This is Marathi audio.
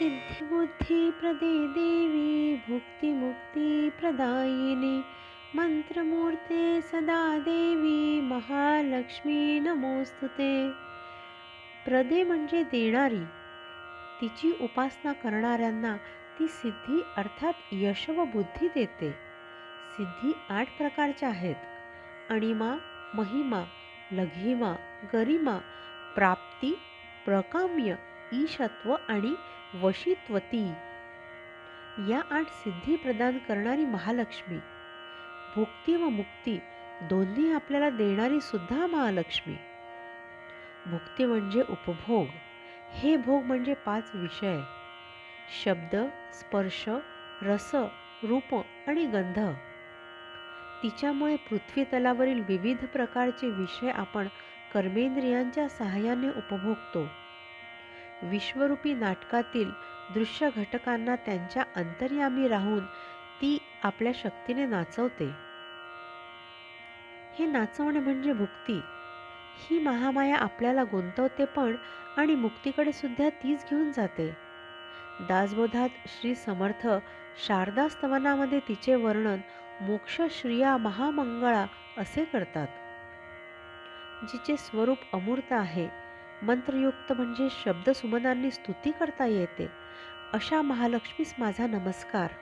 सिद्धिबुद्धिप्रदे देवी भुक्तिमुक्तिप्रदायिनी मंत्रमूर्ते सदा देवी महालक्ष्मी नमोस्तुते प्रदे म्हणजे देणारी तिची उपासना करणाऱ्यांना ती सिद्धी अर्थात यश व बुद्धी देते। सिद्धी आठ प्रकारच्या आहेत अणिमा महिमा लघिमा गरिमा प्राप्ती प्रकाम्य ईशत्व आणि वशित्वती. या आठ सिद्धी प्रदान करणारी महालक्ष्मी. भुक्ती व मुक्ती दोन्ही आपल्याला देणारी सुद्धा महालक्ष्मी. भुक्ती म्हणजे उपभोग. हे भोग म्हणजे पाच विषय. शब्द स्पर्श रस रूप आणि गंध. तिच्यामुळे पृथ्वी तलावरील विविध प्रकारचे विषय आपण कर्मेंद्रियांच्या सहाय्याने उपभोगतो. विश्वरूपी नाटकातील दृश्य घटकांना त्यांच्या अंतर्यामी राहून ती आपल्या शक्तीने नाचवते. हे नाचवणे म्हणजे भुक्ती ही महामाया आपल्याला गुंतवते पण आणि मुक्तीकडे सुद्धा तीच घेऊन जाते. दासबोधात श्री समर्थ शारदा स्तवनामध्ये तिचे वर्णन मोक्ष श्रिया महामंगळा असे करतात. जिचे स्वरूप अमूर्त आहे मंत्रयुक्त म्हणजे शब्द सुमनांनी स्तुती करता येते. अशा महालक्ष्मीस माझा नमस्कार.